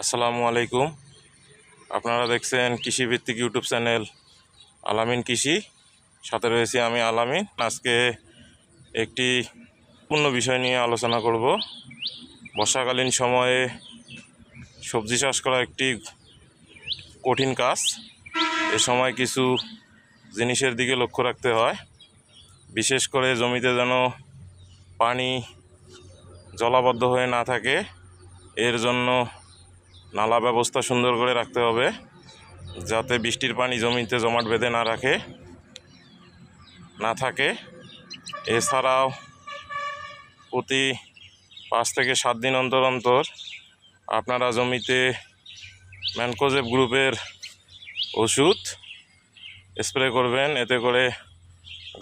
আসসালামু আলাইকুম। আপনারা দেখছেন কৃষিভিত্তিক ইউটিউব চ্যানেল আলামিন কৃষি। সাথে রয়েছি আমি আলামিন। আজকে একটি পূর্ণ বিষয় নিয়ে আলোচনা করব। বর্ষাকালীন সময়ে সবজি চাষ করা একটি কঠিন কাজ। এ সময় কিছু জিনিসের দিকে লক্ষ্য রাখতে হয়। বিশেষ করে জমিতে যেন পানি জলাবদ্ধ হয়ে না থাকে, এর জন্য নালা ব্যবস্থা সুন্দর করে রাখতে হবে, যাতে বৃষ্টির পানি জমিতে জমাট বেঁধে না রাখে, না থাকে। এছাড়াও প্রতি পাঁচ থেকে সাত দিন অন্তর অন্তর আপনারা জমিতে ম্যানকোজেব গ্রুপের ওষুধ স্প্রে করবেন, এতে করে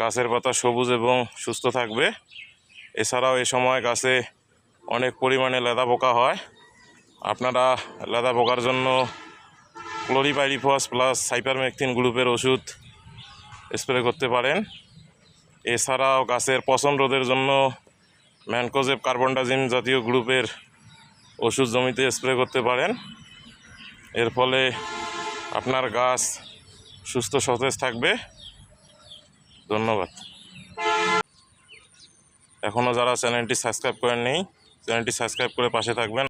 গাছের পাতা সবুজ এবং সুস্থ থাকবে। এছাড়াও এ সময় গাছে অনেক পরিমাণে লেদা পোকা হয়। আপনারা লাদা পোকার জন্য ক্লোরিপাইরিফস প্লাস সাইপারমেকথিন গ্রুপের ওষুধ স্প্রে করতে পারেন। এছাড়াও গাছের পচন রোধের জন্য ম্যানকোজেব কার্বনডাজিম জাতীয় গ্রুপের ওষুধ জমিতে স্প্রে করতে পারেন। এর ফলে আপনার গাছ সুস্থ সতেজ থাকবে। ধন্যবাদ। এখনও যারা চ্যানেলটি সাবস্ক্রাইব করেননি, চ্যানেলটি সাবস্ক্রাইব করে পাশে থাকবেন।